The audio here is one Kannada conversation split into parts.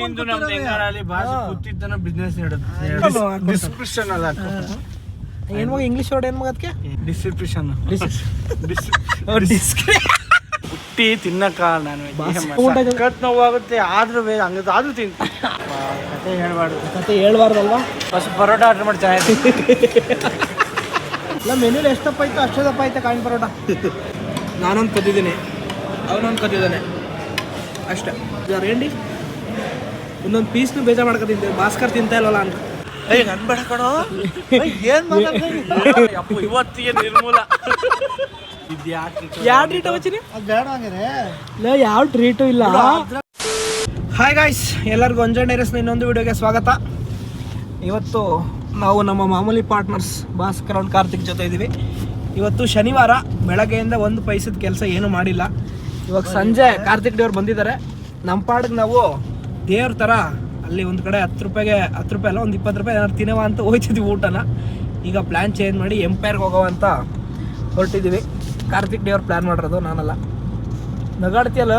ಇಂದು ನಮ್ ತೆಂಗಾಳಲ್ಲಿ ಭಾಷೆ ಕೂತಿದ್ದನ ಬಿಸ್ನೆಸ್ ಡಿಸ್ಕ್ರಿಪ್ಷನ್ ಅಲ್ಲ ಏನ್ ಮಗ ಇಂಗ್ಲಿಷ್ ವರ್ಡ್ ಏನ್ ಅದಕ್ಕೆ ಡಿಸ್ಕ್ರಿಪ್ಷನ್ ಹುಟ್ಟಿ ತಿನ್ನಕ ನಾನು. ಊಟ ಕತ್ ನೋವಾಗುತ್ತೆ ಆದ್ರೂ ಬೇ- ಹಂಗ ಆದ್ರೂ ತಿಂತ ಕತೆ ಹೇಳ್ಬಾರ್ದು. ಕತೆ ಹೇಳ್ಬಾರ್ದಲ್ವಾ? ಫಸ್ಟ್ ಪರೋಟ ಆರ್ಡರ್ ಮಾಡಿ ಚೆನ್ನಾಗಿತ್ತು ಇಲ್ಲ ಮೆನು ಎಷ್ಟು ದಪ್ಪ ಆಯ್ತು ಅಷ್ಟೇ ದಪ್ಪ ಆಯ್ತು ಕಾಣ್ ಪರೋಟ? ನಾನೊಂದು ಕದ್ದಿದ್ದೀನಿ. ಅವನೊಂದು ಕದ್ದಿದ್ದಾನೆ. ಅಷ್ಟೇ. ರೇಂಡಿ ಒಂದೊಂದು ಪೀಸ್ನು ಬೇಜಾರು ಮಾಡ್ಕೊತಿದ್ದೆ ಭಾಸ್ಕರ್ ತಿಂತಾ ಇಲ್ವಲ್ಲ ಅಂತ. ಏಯ್ ನನ್ ಬೇಡ ಕಣೋ. ಏನ್ ಅಪ್ಪು ಇವತ್ತಿಗೆ ನಿರ್ಮೂಲ? ಯಾವ ಟ್ರೀಟ್ ಅವಚ್ಚಿನಿ ಇಲ್ಲ. ಯಾವ ಟ್ರೀಟು ಇಲ್ಲ ಹಾಯ್ ಗಾಯ್ಸ್ ಎಲ್ಲರಿಗೂ ಒಂಜಾಣೆ ರೇಸ್ನ ಇನ್ನೊಂದು ವಿಡಿಯೋಗೆ ಸ್ವಾಗತ. ಇವತ್ತು ನಾವು ನಮ್ಮ ಮಾಮೂಲಿ ಪಾರ್ಟ್ನರ್ಸ್ ಭಾಸ್ಕರ್ ಅವ್ನ ಕಾರ್ತಿಕ್ ಜೊತೆ ಇದ್ದೀವಿ ಇವತ್ತು ಶನಿವಾರ ಬೆಳಗ್ಗೆಯಿಂದ ಒಂದು ಪೈಸದ ಕೆಲಸ ಏನೂ ಮಾಡಿಲ್ಲ. ಇವಾಗ ಸಂಜೆ ಕಾರ್ತಿಕ್ ದೇವ್ರು ಬಂದಿದ್ದಾರೆ. ನಮ್ಮ ಪಾಡಿಗೆ ನಾವು ದೇವ್ರ ಥರ ಅಲ್ಲಿ ಒಂದು ಕಡೆ ಹತ್ತು ರೂಪಾಯಿಗೆ ಹತ್ತು ರೂಪಾಯಿ ಅಲ್ಲ ಒಂದು ಇಪ್ಪತ್ತು ರೂಪಾಯಿ ಏನಾದ್ರು ತಿನ್ನವ ಅಂತ ಹೋಯ್ತಿದ್ವಿ ಊಟನ. ಈಗ ಪ್ಲ್ಯಾನ್ ಚೇಂಜ್ ಮಾಡಿ ಎಂಪೈರ್ಗೆ ಹೋಗೋ ಅಂತ ಹೊರಟಿದ್ದೀವಿ. ಕಾರ್ತಿಕ್ ದೇವ್ರು ಪ್ಲ್ಯಾನ್ ಮಾಡಿರೋದು ನಾನಲ್ಲ. ನಗಾಡ್ತಿಯಲ್ಲ?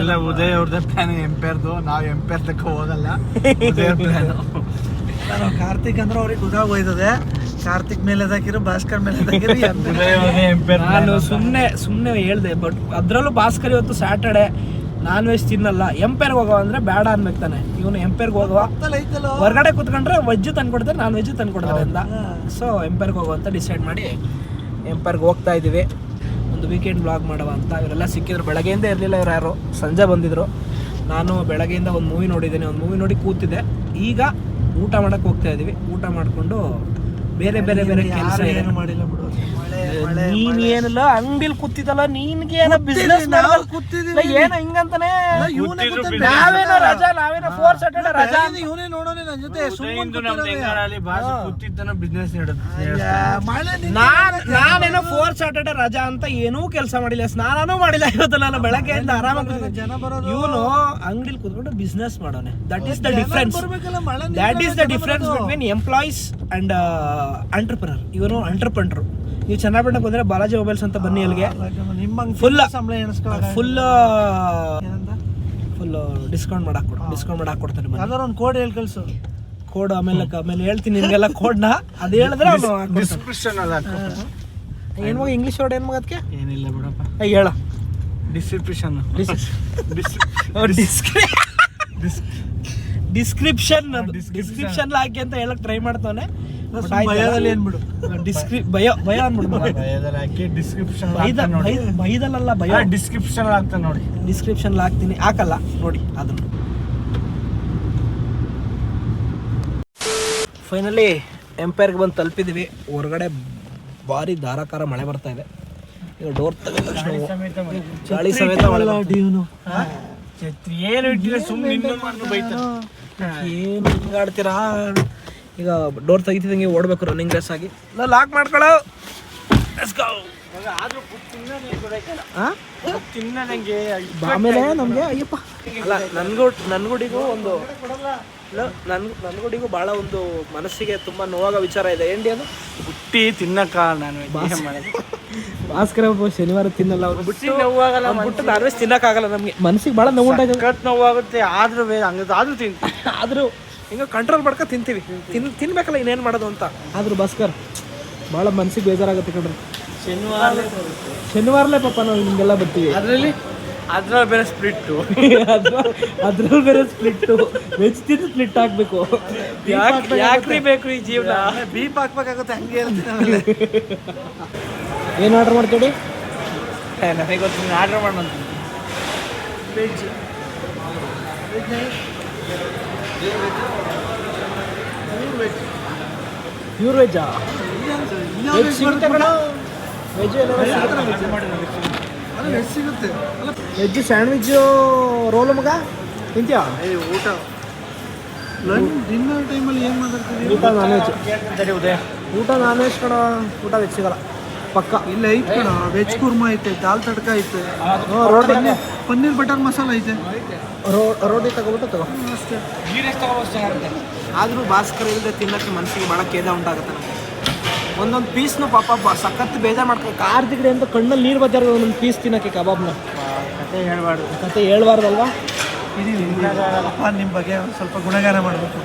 ಎಲ್ಲ ಉದಯ್ ಅವ್ರದ್ದು ಪ್ಲಾನ್ ಎಂಪೈರ್ದು ನಾವು ಎಂಪೈರ್ ತಕ್ಕ ಹೋಗಲ್ಲ. ನಾನು ಕಾರ್ತಿಕ್ ಅಂದ್ರೆ ಅವ್ರಿಗೆ ಗೊತ್ತಾಗೋಯ್ತದೆ ಕಾರ್ತಿಕ್ ಮೇಲೆ ಹಾಕಿರೋ ಭಾಸ್ಕರ್ ಮೇಲೆ ನಾನು ಸುಮ್ಮನೆ ಸುಮ್ಮನೆ ಹೇಳ್ದೆ ಬಟ್ ಅದರಲ್ಲೂ ಭಾಸ್ಕರ್ ಇವತ್ತು ಸ್ಯಾಟರ್ಡೆ ನಾನ್ ವೆಜ್ ತಿನ್ನಲ್ಲ ಎಂಪೈರ್ಗೆ ಹೋಗುವ ಅಂದ್ರೆ ಬೇಡ ಅನ್ಬೇಕು ತಾನೆ. ಇವನು ಎಂಪೈರ್ಗೆ ಹೋಗುವ. ಹೊರಗಡೆ ಕೂತ್ಕೊಂಡ್ರೆ ವೆಜ್ ತಂದ್ಕೊಡ್ತಾರೆ ನಾನ್ ವೆಜ್ ತಂದ್ಕೊಡ್ತಾರೆ ಅಂತ. ಸೊ ಎಂಪೈರ್ಗೆ ಹೋಗುವ ಅಂತ ಡಿಸೈಡ್ ಮಾಡಿ ಎಂಪೈರ್ಗೆ ಹೋಗ್ತಾ ಇದ್ದೀವಿ. ಒಂದು ವೀಕೆಂಡ್ ಬ್ಲಾಗ್ ಮಾಡುವ ಅಂತ. ಇವರೆಲ್ಲ ಸಿಕ್ಕಿದ್ರು. ಬೆಳಗ್ಗೆಯಿಂದ ಇರಲಿಲ್ಲ ಇವ್ರು ಯಾರು. ಸಂಜೆ ಬಂದಿದ್ರು. ನಾನು ಬೆಳಗ್ಗೆಯಿಂದ ಒಂದು ಮೂವಿ ನೋಡಿದ್ದೀನಿ. ಒಂದು ಮೂವಿ ನೋಡಿ ಕೂತಿದ್ದೆ. ಈಗ ಊಟ ಮಾಡಕ್ಕೆ ಹೋಗ್ತಾ ಇದ್ದೀವಿ. ಊಟ ಮಾಡಿಕೊಂಡು ಬೇರೆ ಬೇರೆ ಬೇರೆ ಕೆಲಸ ಏನು ಮಾಡಿಲ್ಲ ಬಿಡು. ನೀನ್ ಏನಿಲ್ಲ ಅಂಗಡಿಲಿ ಕೂತಿದಲ್ಲ ನಿನ್ಗೆ ಏನೋ ಬಿಸ್ನೆಸ್ ಕೂತಿದೀವಿ. ಏನ ಹಿಂಗಂತಾನೆ? ನಾವೇನೋ ರಜಾ ನಾವೇನೋ ಫೋರ್ ಸ್ಯಾಟರ್ಡೆ ರಜಾ ಇವನೇ ನೋಡೋಣ ನನ್ನ ಜೊತೆ ಕೂತಿದ್ದನ ಬಿಸ್ನೆಸ್ ಮಳೆ ನಾನ್ ನಾನೇನೋ ಫೋರ್ ಸ್ಯಾಟರ್ಡೆ ರಜಾ ಅಂತ ಏನೂ ಕೆಲಸ ಮಾಡಿಲ್ಲ ಸ್ನಾನನೂ ಮಾಡಿಲ್ಲ ಇವತ್ತು ನಾನು ಬೆಳಗ್ಗೆಯಿಂದ ಆರಾಮಾಗಿ ಜನ ಬರೋದು. ಇವನು ಅಂಗಡಿಲಿ ಕೂತ್ಕೊಂಡು business ಮಾಡೋನೆ. That is the difference that is the difference between employees and entrepreneur ಇವನು ಅಂಟರ್ಪ್ರನರ್ ನೀವು ಚನ್ನಪಟ್ಟಣ ಬಂದ್ರೆ ಬಾಲಾಜಿ ಮೊಬೈಲ್ಸ್ ಅಂತ ಬನ್ನಿ ಅಲ್ಲಿಗೆ. Full Full. ಸಂಬಳ ಎಣಿಸ್ಕೊಳಕ ಫುಲ್ ಏನಂತ? ಫುಲ್ ಡಿಸ್ಕೌಂಟ್ ಮಾಡಕ್ ಕೊಡು ಡಿಸ್ಕೌಂಟ್ ಮಾಡಕ್ ಕೊಡ್ತಾರೆ ಯಾವ್ದಾರ ಒಂದು ಕೋಡ್ ಹೇಳಿ ಕಳ್ಸು. ಕೋಡ್ ಆಮೇಲೆ ಆಮೇಲೆ ಹೇಳ್ತೀನಿ ನಿಮಗೆಲ್ಲ ಕೋಡ್ನ ಅದು ಹೇಳಿದ್ರೆ ಅವನು ಡಿಸ್ಕ್ರಿಪ್ಷನ್ ಅದ ಏನ್ ಇಂಗ್ಲೀಷ್ ಇಂಗ್ಲಿಷ್ ವರ್ಡ್ ಏನ್ಮಗ ಅದಕ್ಕೆ ಏನಿಲ್ಲ ಬಿಡಪ್ಪ. ಏಯ್ ಹೇಳ. ಡಿಸ್ಕ್ರಿಪ್ಷನ್ ಡಿಸ್ಕ್ರಿಪ್ಷನ್ ಡಿಸ್ಕ್ರಿಪ್ಷನ್ ಹಾಕಿ ಅಂತ ಹೇಳಕ್ ಟ್ರೈ ಮಾಡ್ತಾನೆ ಭಯದಲ್ಲಿ ಏನ್ಬಿಡು ಡಿಸ್ಕ್ರಿ ಭಯ ಭಯ ಅನ್ಬಿಡು ಹಾಕಿ ಡಿಸ್ಕ್ರಿಪ್ಷನ್ ಬೈದಲ್ಲ ಭಯ. ಡಿಸ್ಕ್ರಿಪ್ಷನ್ ಆಗ್ತಾನೆ ನೋಡಿ. ಡಿಸ್ಕ್ರಿಪ್ಷನ್ ಹಾಕ್ತೀನಿ. ಹಾಕಲ್ಲ ನೋಡಿ ಅದನ್ನು. ಫೈನಲಿ ಎಂಪೈರ್ಗೆ ಬಂದು ತಲುಪಿದ್ವಿ. ಹೊರಗಡೆ ಭಾರಿ ಧಾರಾಕಾರ ಮಳೆ ಬರ್ತಾ ಇದೆ. ಈಗ ಡೋರ್ ಗಾಳಿ ಸಮೇತ ಏನು ಇಟ್ಟಿಲ್ಲ ಸುಮ್ಮನೆ ಏನು ಹಿಂಗಾಡ್ತೀರಾ? ಈಗ ಡೋರ್ ತೆಗಿತಿದಂಗೆ ಓಡಬೇಕು ರನ್ನಿಂಗ್ ರೇಸ್ ಆಗಿ. ಲಾಕ್ ಮಾಡ್ಕೊಳ್ಳೋ. ಆಮೇಲೆ ನಮಗೆ ಅಯ್ಯಪ್ಪ. ಅಲ್ಲ ನನ್ಗೂ ನನ್ಗುಡಿಗೂ ಒಂದು ಇಲ್ಲ, ನನ್ ನನ್ಗುಡಿಗೂ ಭಾಳ ಒಂದು ಮನಸ್ಸಿಗೆ ತುಂಬಾ ನೋವಾಗ ವಿಚಾರ ಇದೆ. ಏನ್ಡಿ ಅದು? ಹುಟ್ಟಿ ತಿನ್ನಕ ನಾನು? ಭಾಸ್ಕರ ಶನಿವಾರ ತಿನ್ನಲ್ಲ ಅವ್ರು. ಬಿಟ್ಟು ನೋವಾಗಲ್ಲ ಬಿಟ್ಟು ನಾನ್ ವೆಜ್ ತಿನ್ನಕ್ಕಾಗಲ್ಲ ನಮಗೆ. ಮನಸ್ಸಿಗೆ ಭಾಳ ನೋವು ಕಟ್ ನೋವಾಗುತ್ತೆ ಆದ್ರೂ ಬೇ- ಹಂಗ ಆದ್ರೂ ತಿಂತ ಆದರೂ ಹಿಂಗೆ ಕಂಟ್ರೋಲ್ ಮಾಡ್ಕೊ ತಿಂತೀವಿ. ತಿನ್ ತಿನ್ಬೇಕಲ್ಲ ಇನ್ನೇನು ಮಾಡೋದು ಅಂತ. ಆದರೂ ಭಾಸ್ಕರ್ ಭಾಳ ಮನ್ಸಿಗೆ ಬೇಜಾರಾಗುತ್ತೆ ಕಣ್ರಿ. ಶನಿವಾರ ಶನಿವಾರಲೇ ಪಾಪ ನಾವು ನಿಮಗೆಲ್ಲ ಬರ್ತೀವಿ. ಅದರಲ್ಲಿ ಅದ್ರಲ್ಲಿ ಬೇರೆ ಸ್ಪ್ಲಿಟ್ಟು ಅದ್ರಲ್ಲಿ ಬೇರೆ ಸ್ಪ್ಲಿಟ್ಟು ವೆಜ್ ತಿಂದು ಸ್ಪ್ಲಿಟ್ ಹಾಕ್ಬೇಕು. ಯಾಕೆ ಯಾಕ್ರಿ ಬೇಕು ಈ ಜೀವನ? ಬೀಪ್ ಹಾಕ್ಬೇಕಾಗುತ್ತೆ ಹಂಗೆ ಅಂತ ಏನು ಆರ್ಡರ್ ಮಾಡ್ತೀವಿ ನನಗೆ ಗೊತ್ತು ಆರ್ಡರ್ ಮಾಡೋಣ ವೆಜ್ ಪ್ಯೂರ್ ವೆಜ್ಜಾ ವೆಜ್ ಸಿಗುತ್ತೆ ವೆಜ್ ವೆಜ್ ಸಿಗುತ್ತೆ. ವೆಜ್ ಸ್ಯಾಂಡ್ವಿಚ್ಚು ರೋಲ್ ಮಗ? ತಿಂತೀಯಾ? ಏ ಊಟ. ಡಿನ್ನರ್ ಟೈಮಲ್ಲಿ ಏನು ಮಾತಾಡ್ತೀವಿ ಊಟ ನಾನ್ ವೆಜ್ ಊಟ ನಾನ್ ವೆಜ್ ಕಣ. ಊಟ ವೆಜ್ ಸಿಗಲ್ಲ. ಪಕ್ಕ. ಇಲ್ಲ ಐತೆ ಕಣ. ವೆಜ್ ಕುರ್ಮಾ ಐತೆ ದಾಲ್ ತಡ್ಕ ಐತೆ. ರೋಡಿ ಪನ್ನೀರ್ ಬಟರ್ ಮಸಾಲ ಐತೆ. ರೋಟಿ ತಗೋಬಿಟ್ಟು ತಗೋ. ಅಷ್ಟೇ. ಆದರೂ ಭಾಸ್ಕರ ಇಲ್ಲದೆ ತಿನ್ನಕ್ಕೆ ಮನಸ್ಸಿಗೆ ಬಹಳ ಖೇದ ಉಂಟಾಗುತ್ತೆ ನಮಗೆ. ಒಂದೊಂದು ಪೀಸ್ನು ಪಾಪ ಸಖತ್ ಬೇಜಾರು ಮಾಡ್ಕೊ ದಿಗಡೆ ಅಂತ ಕಣ್ಣಲ್ಲಿ ನೀರು ಬಜಾರ್ ಒಂದೊಂದು ಪೀಸ್ ತಿನ್ನಕ್ಕೆ ಕಬಾಬ್ನ. ಕತೆ ಹೇಳ್ಬಾರ್ದು. ಕತೆ ಹೇಳ್ಬಾರ್ದಲ್ವಾ? ಅಪ್ಪ ನಿಮ್ಮ ಬಗ್ಗೆ ಒಂದು ಸ್ವಲ್ಪ ಗುಣಗಾನ ಮಾಡಬೇಕು.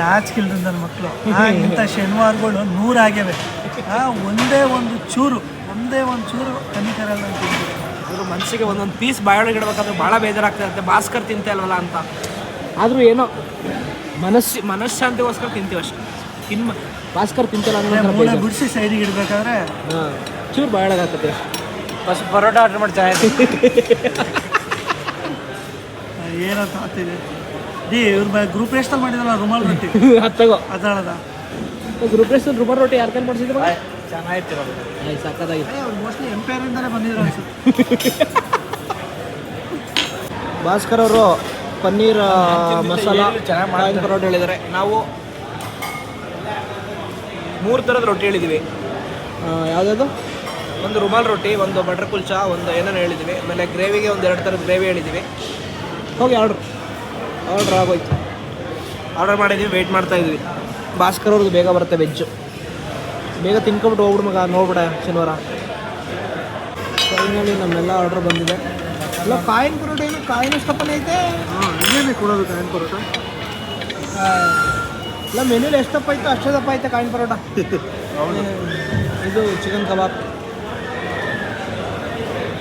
ನಾಚಿಕಿಲ್ದ ನನ್ನ ಮಕ್ಕಳು ಇಂಥ ಶನಿವಾರಗಳು ನೂರಾಗ್ಯವೆ ಆ ಒಂದೇ ಒಂದು ಚೂರು ಒಂದೇ ಒಂದು ಚೂರು ಕನಿಕರಲ್ಲ ಅಂತ. ಇದ್ರ ಮನಸ್ಸಿಗೆ ಒಂದೊಂದು ಪೀಸ್ ಬಾಯೊಳಗೆ ಇಡಬೇಕಾದ್ರೆ ಭಾಳ ಬೇಜಾರಾಗ್ತಾ ಇರುತ್ತೆ ಭಾಸ್ಕರ್ ತಿಂತೆ ಅಲ್ವಲ್ಲ ಅಂತ. ಆದರೂ ಏನೋ ಮನಸ್ಸು ಮನಃಶಾಂತಿಗೋಸ್ಕರ ತಿಂತೀವಿ ಅಷ್ಟೇ. ತಿನ್ನ ಭಾಸ್ಕರ್ ತಿಂತಿಲ್ಲ ಬಿಡಿಸಿ ಸೈಡಿಗೆ ಇಡಬೇಕಾದ್ರೆ ಹಾಂ. ಚೂರು ಬಾಯೊಳಗೆ ಫಸ್ಟ್ ಪರೋಟ ಆರ್ಡರ್ ಮಾಡಿ ಚೆನ್ನಾಗಿ ಏನಂತ ಹತ್ತಿದೆ ಡಿ ಇವ್ರ ಗ್ರೂಪ್ ರೇಸ್ಟಲ್ಲಿ ಮಾಡಿದಲ್ಲ ರುಮಾಲ್ ರೊಟ್ಟಿ? ಹತ್ತಗೋ ಅದಾಳದ? ಗ್ರೂಪ್ರೇಷನ್ ರುಬರ್ ರೊಟ್ಟಿ ಯಾರ ಕೈಲಿ ಮಾಡಿಸಿದ್ರು? ಚೆನ್ನಾಗಿತ್ತು ಸಕ್ಕದಾಗಿತ್ತು ಅವ್ರು ಮೋಸ್ಟ್ಲಿ ಎಂಪೈರಿಂದಲೇ ಬಂದಿದ್ರು ಅನ್ಸುತ್ತೆ. ಭಾಸ್ಕರ್ ಅವರು ಪನ್ನೀರ್ ಮಸಾಲ ಚೆನ್ನಾಗಿ ಮಾಡೋ ರೊಟ್ಟಿ ಹೇಳಿದ್ದಾರೆ. ನಾವು ಮೂರು ಥರದ ರೊಟ್ಟಿ ಹೇಳಿದ್ದೀವಿ ಯಾವುದಾದ್ರು ಒಂದು ರುಮಾಲ್ ರೊಟ್ಟಿ ಒಂದು ಬಟರ್ ಕುಲ್ಚಾ ಒಂದು ಏನೇನು ಹೇಳಿದ್ದೀವಿ ಆಮೇಲೆ ಗ್ರೇವಿಗೆ ಒಂದು ಎರಡು ಥರದ ಗ್ರೇವಿ ಹೇಳಿದ್ದೀವಿ ಹೋಗಿ ಆರ್ಡ್ರ್ ಆರ್ಡ್ರ್ ಆಗೋಯ್ತು. ಆರ್ಡರ್ ಮಾಡಿದ್ವಿ ವೆಯ್ಟ್ ಮಾಡ್ತಾ ಇದ್ವಿ. ಭಾಸ್ಕರ್ ಅವ್ರದ್ದು ಬೇಗ ಬರುತ್ತೆ ವೆಜ್ಜು ಬೇಗ ತಿನ್ಕೊಂಬಿಟ್ಟು ಹೋಗ್ಬಿಡು ಮಗ ನೋಡ್ಬಿಡ ಶನಿವಾರ. ಫೈನಲಿ ನಮ್ಮೆಲ್ಲ ಆರ್ಡ್ರ್ ಬಂದಿದೆ. ಎಲ್ಲ ಕಾಯಿನ್ ಪರೋಟ ಏನು ಕಾಯಿನ್ ಎಷ್ಟಪ್ಪನೇ ಐತೆ? ಹಾಂ ಕೊಡೋದು ಕಾಯಿನ್ ಪರೋಟ? ಇಲ್ಲ ಮೆನ್ಯೂಲಿ ಎಷ್ಟು ದಪ್ಪ ಐತೆ ಅಷ್ಟೇ ದಪ್ಪ ಐತೆ ಕಾಯಿನ್ ಪರೋಟ. ಇದು ಚಿಕನ್ ಕಬಾಬ್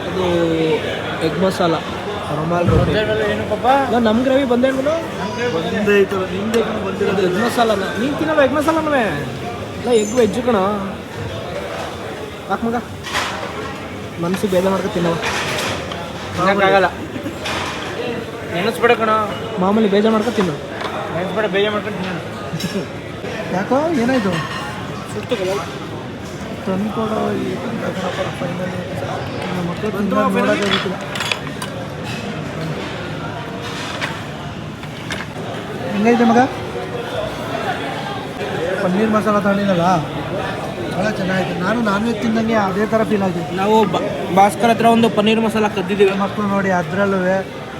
ಅದು ಎಗ್ ಮಸಾಲ ರುಮಾಲ್ ರೊಟ್ಟಿ ನಮ್ಮ ಗ್ರೇವಿ ಬಂದೇ ಒಂದೇ ಐತಲ್ಲ ನಿಂದೆ ಬಂದಿರೋದು? ಎಗ್ ಮಸಾಲನ ನೀನು ತಿನ್ನಲ್ಲ ಎಗ್ ಮಸಾಲನವೇ ಇಲ್ಲ ಎಗ್ ವೆಜ್ಜು ಕಣ. ಹಾಕ್ ಮಗ. ಮನ್ಸಿಗೆ ಬೇಜಾರು ಮಾಡ್ಕೊ ತಿನ್ನವ. ತಿನ್ನಕ್ಕಾಗಲ್ಲ ನೆನೆಸ್ಬೇಡ ಕಣ. ಮಾಮೂಲಿ ಬೇಜಾರು ಮಾಡ್ಕೊ ತಿನ್ನು. ನೆನೆಸ್ಬೇಡ ಬೇಜಾರು ಮಾಡ್ಕೊಂಡು ತಿನ್ನೋಣ ಯಾಕೋ ಏನಾಯ್ತು? ಸುಟ್ಟು ತಂದು ಕೊಡೋ ಈ ಫೈನಲಿ ನಮ್ಮ ಮಕ್ಕಳು ಹೆಂಗೈತೆ ಮಗ? ಪನ್ನೀರ್ ಮಸಾಲ ತಗೊಂಡಿದ್ದಲ್ಲ ಭಾಳ ಚೆನ್ನಾಗಿದೆ ನಾನು ನಾನ್ ವೆಜ್ ತಿಂದಂಗೆ ಅದೇ ಥರ ಫೀಲ್ ಆಗಿದೆ ನಾವು ಭಾಸ್ಕರ್ ಹತ್ರ ಒಂದು ಪನ್ನೀರ್ ಮಸಾಲ ಕದ್ದಿದ್ದೀವಿ. ಮಕ್ಕಳು ನೋಡಿ ಅದರಲ್ಲೂ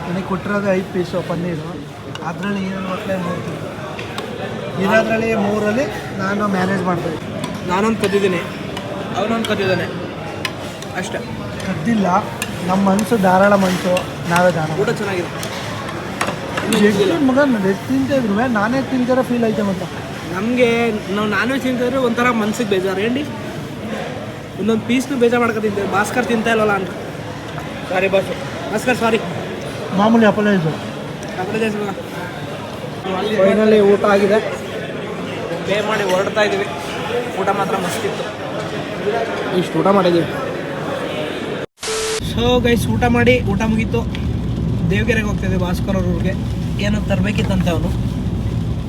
ನನಗೆ ಕೊಟ್ಟಿರೋದು ಐದು ಪೀಸು ಪನ್ನೀರು. ಅದರಲ್ಲಿ ಏನೇನು ಮಕ್ಕಳೇ ಮೂರು ಇರೋದ್ರಲ್ಲಿ ಮೂರಲ್ಲಿ ನಾನು ಮ್ಯಾನೇಜ್ ಮಾಡ್ತೀನಿ ನಾನೊಂದು ಕದ್ದಿದ್ದೀನಿ. ಅವನೊಂದು ಕದ್ದಿದ್ದಾನೆ. ಅಷ್ಟೇ. ಕದ್ದಿಲ್ಲ. ನಮ್ಮ ಮನಸ್ಸು ಧಾರಾಳ ಮನಸ್ಸು ನಾವೇ ಧಾರಾಳ. ಊಟ ಚೆನ್ನಾಗಿದೆ. ಎಷ್ಟು ಮಗ ಎಷ್ಟು ತಿಂತಿದ್ರು ನಾನೇ ತಿಂತಾರ ಫೀಲ್ ಐತೆ ಅಂತ ನಮಗೆ ನಾವು ನಾನ್ ವೆಜ್ ತಿಂತಿದ್ರೆ ಒಂಥರ ಮನ್ಸಿಗೆ ಬೇಜಾರು. ಏನ್ರಿ? ಒಂದೊಂದು ಪೀಸ್ನು ಬೇಜಾರು ಮಾಡ್ಕೊ ತಿಂತಾರೆ ಭಾಸ್ಕರ್ ತಿಂತಾ ಇಲ್ಲವಲ್ಲ ಅಂತ ಸಾರಿ ಬಾಸ್ ಭಾಸ್ಕರ್ ಸಾರಿ ಮಾಮೂಲಿ ಅಪಲೈಸು ಫೈನಲಿ ಊಟ ಆಗಿದೆ. ಪೇ ಮಾಡಿ ಹೊರಡ್ತಾ ಇದ್ದೀವಿ ಊಟ ಮಾತ್ರ ಮಸ್ತಿತ್ತು ಇಷ್ಟು ಊಟ ಮಾಡಿದ್ದೀವಿ. ಸೊ ಗೈಸ್ ಊಟ ಮಾಡಿ ಊಟ ಮುಗೀತು. ದೇವಗೆರೆಗೆ ಹೋಗ್ತಿದ್ದೆ ಭಾಸ್ಕರ್ ಅವ್ರಿಗೆ ಏನೋ ತರಬೇಕಿತ್ತಂತೆ ಅವನು.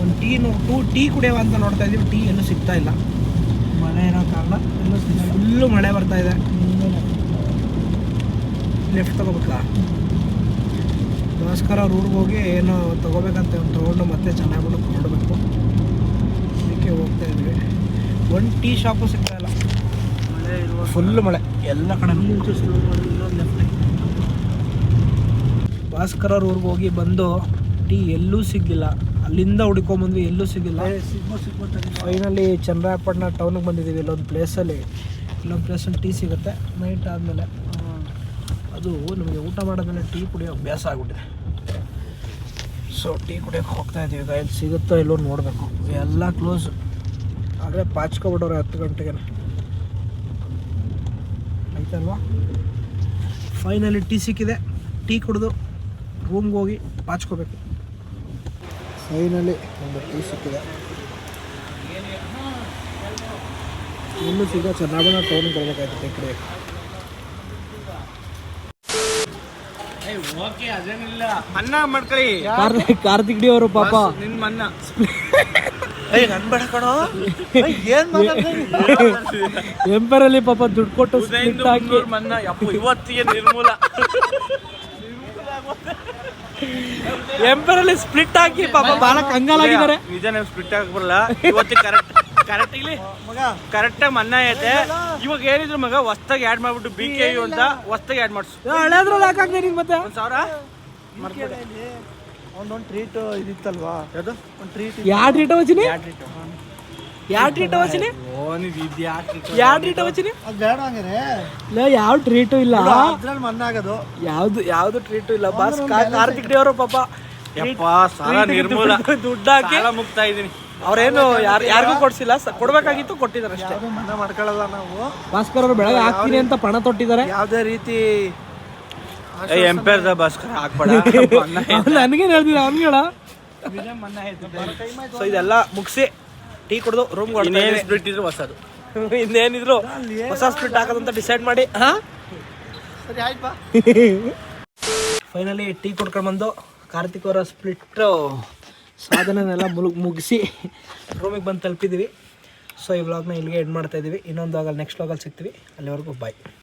ಒಂದು ಟೀ ಟೂ ಟೀ ಕುಡಿಯವ ಅಂತ ನೋಡ್ತಾ ಇದ್ದೀವಿ ಟೀ ಎಲ್ಲೂ ಸಿಗ್ತಾ ಇಲ್ಲ. ಮಳೆ ಏನೋ ಕಾರಣ ಎಲ್ಲೂ ಫುಲ್ಲು ಮಳೆ ಬರ್ತಾ ಇದೆ. ಲೆಫ್ಟ್ ತಗೋಬೇಕಾ? ಭಾಸ್ಕರ್ ಅವ್ರ ಊರಿಗೆ ಹೋಗಿ ಏನೋ ತೊಗೋಬೇಕಂತ ಅವ್ನು ತೊಗೊಂಡು ಮತ್ತೆ ಚೆನ್ನಾಗಿ ಹೊರಡಬೇಕು ಅದಕ್ಕೆ ಹೋಗ್ತಾ ಇದ್ವಿ. ಒಂದು ಟೀ ಶಾಪು ಸಿಗ್ತಾ ಇಲ್ಲ. ಮಳೆ ಇರುವ ಫುಲ್ ಮಳೆ. ಎಲ್ಲ ಕಡೆ ಭಾಸ್ಕರ್ ಅವ್ರ ಊರಿಗೆ ಹೋಗಿ ಬಂದು ಟೀ ಎಲ್ಲೂ ಸಿಗಲಿಲ್ಲ. ಅಲ್ಲಿಂದ ಹುಡ್ಕೊಂಬಂದ್ವಿ ಎಲ್ಲೂ ಸಿಗಿಲ್ಲ. ಫೈನಲಿ ಚಂದ್ರಾಯಪಟ್ಟಣ ಟೌನಿಗೆ ಬಂದಿದ್ದೀವಿ. ಇಲ್ಲೊಂದು ಪ್ಲೇಸಲ್ಲಿ ಇಲ್ಲೊಂದು ಪ್ಲೇಸಲ್ಲಿ ಟೀ ಸಿಗುತ್ತೆ. ನೈಟ್ ಆದಮೇಲೆ ಅದು ನಮಗೆ ಊಟ ಮಾಡಿದ್ಮೇಲೆ ಟೀ ಕುಡಿಯೋ ಅಭ್ಯಾಸ ಆಗ್ಬಿಟ್ಟಿದೆ. ಸೊ ಟೀ ಕುಡಿಯೋಕೆ ಹೋಗ್ತಾ ಇದ್ದೀವಿ ಈಗ ಎಲ್ಲಿ ಸಿಗುತ್ತೋ ಎಲ್ಲೋ ನೋಡಬೇಕು. ಎಲ್ಲ ಕ್ಲೋಸ್ ಆದರೆ ಪಾಚ್ಕೊಬಿಡೋರು ಹತ್ತು ಗಂಟೆಗೆ ಆಯ್ತಲ್ವಾ ಫೈನಲಿ ಟೀ ಸಿಕ್ಕಿದೆ. ಟೀ ಕುಡಿದು ರೂಮ್ಗೆ ಹೋಗಿ ಪಾಚ್ಕೋಬೇಕು. ಫೈನಲಿ ಒಂದು ಟೀ ಸಿಕ್ಕಿದೆ. ಇನ್ನು ಸಿಗ ಚಂದ್ರಾಬಣ ಟೌನ್ಗೆ ಬರಬೇಕಾಯ್ತು ಟೆಕ್ಡೆ ಅನ್ನ ಮಾಡ್ಕೊಳ್ಳಿ. ಕಾರ್ತಿಕ್ ಡಿ ಅವರು ಪಾಪ. ಅನ್ನ. ಎಂಪರಲ್ಲಿ ಪಾಪ ದುಡ್ಡು ಕೊಟ್ಟು ಹಾಕಿ. ಇವತ್ತಿಗೆ ನಿರ್ಮೂಲ. ಎಂಪರ್ ಅಲ್ಲಿ ಸ್ಪ್ಲಿಟ್ ಹಾಕಿ ಪಾಪ ಬಹಳ ಕಂಗಾಲಾಗಿದ್ದಾರೆ. ನಿಜ ನೀವು ಸ್ಪ್ಲಿಟ್ ಆಗಿ ಬರಲ್ಲ. ಇವತ್ತಿಗೆ ಕರೆಕ್ಟ್ ಕರೆಕ್ಟ್ ಇಲ್ಲಿ ಕರೆಕ್ಟ್ ಟೈಮ್ ಮನ್ನ ಐತೆ. ಇವಾಗ ಏನಿದ್ರು ಮಗ ಹೊಸ್ದಾಗಿ ಆ್ಯಡ್ ಮಾಡ್ಬಿಟ್ಟು ಬಿ ಕೆ ಯು ಅಂತ ಹೊಸ್ದಾಗಿ ಆ್ಯಡ್ ಮಾಡಿಸು. ಹಳೆದ್ರಲ್ಲಿ ಹಾಕಾಕ್ದೆ ನಿನ್ ಮತ್ತೆ? ಒಂದು ಸಾವಿರ? ಒಂದೊಂದು ಟ್ರೀಟ್ ಇದಿತ್ತಲ್ವಾ? ಯಾವುದು? ಒಂದು ಟ್ರೀಟ್ ಯಾವ ಟ್ರೀಟ್ ವಚಿನಿ ಯಾ ಟ್ರೀಟ್ ವಚಿನಿ? ಯಾವ ಟ್ರೀಟ್ ವಚಿನಿ? ಅದು ಬೇಡ ಹಂಗಾರೆ. ಇಲ್ಲ ಯಾವ ಟ್ರೀಟು ಇಲ್ಲ? ಅದ್ರಲ್ಲಿ ಮನ್ನಾಗೋದು ಯಾವ್ದು ಯಾವ್ದು ಟ್ರೀಟು ಇಲ್ಲ? ಬಾಸ್ ಕಾರ್ತಿಕ್ ಡಿ ಅವರು ಪಾಪ ಯಪ್ಪ ಸಾಲ ನಿರ್ಮೂಲ. ದುಡ್ಡು ಹಾಕಿ ಮುಗ್ತಾ ಇದೀನಿ ಅವ್ರೇನು ಯಾರು ಯಾರಿಗೂ ಕೊಡ್ಸಿಲ್ಲ. ಸ- ಕೊಡ್ಬೇಕಾಗಿತ್ತು ಕೊಟ್ಟಿದ್ದಾರೆ ಅಷ್ಟೇ. ಮನ್ನ ಮನ ಮಾಡ್ಕೊಳ್ಳಲ್ಲ ನಾವು? ಭಾಸ್ಕರ್ ಅವರು ಬೆಳಗ್ಗೆ ಹಾಕ್ತೀನಿ ಅಂತ ಪಣ ತೊಟ್ಟಿದ್ದಾರೆ. ಯಾವುದೇ ರೀತಿ ಎಂಪೈರ್ ದ ಭಾಸ್ಕರ್ ಹಾಕ್ಬೇಡ. ನನಗೇನು ಹೇಳ್ತಿದ್ದೆ ಅವ್ನಿಗಳ? ಸೊ ಇದೆಲ್ಲ ಮುಗಿಸಿ. ಟೀ ಕುಡ್ದು ರೂಮ್ ಇದ್ರು ಬಿಟ್ಟಿದ್ರು ಹೊಸದು ಇನ್ನೇನಿದ್ರು ಹೊಸ ಸ್ಪ್ಲಿಟ್ ಹಾಕೋದಂತ ಡಿಸೈಡ್ ಮಾಡಿ ಹಾ? ಸರಿ ಆಯ್ತು ಫೈನಲಿ ಟೀ ಕುಡ್ಕೊಂಡು ಬಂದು ಕಾರ್ತಿಕ್ ಅವರ ಸ್ಪ್ಲಿಟ್ ಸಾಧನೆನೆಲ್ಲ ಮುಲುಗ್ ಮುಗಿಸಿ ರೂಮಿಗೆ ಬಂದು ತಲುಪಿದ್ದೀವಿ ಸೊ ಈ ವ್ಲಾಗ್ನ ಇಲ್ಲಿಗೆ ಎಂಡ್ ಮಾಡ್ತಾ ಇದ್ದೀವಿ ಇನ್ನೊಂದು ಆಗಲ್ಲಿ ನೆಕ್ಸ್ಟ್ ವ್ಲಾಗಲ್ಲಿ ಸಿಗ್ತೀವಿ. ಅಲ್ಲಿವರೆಗೂ ಬಾಯ್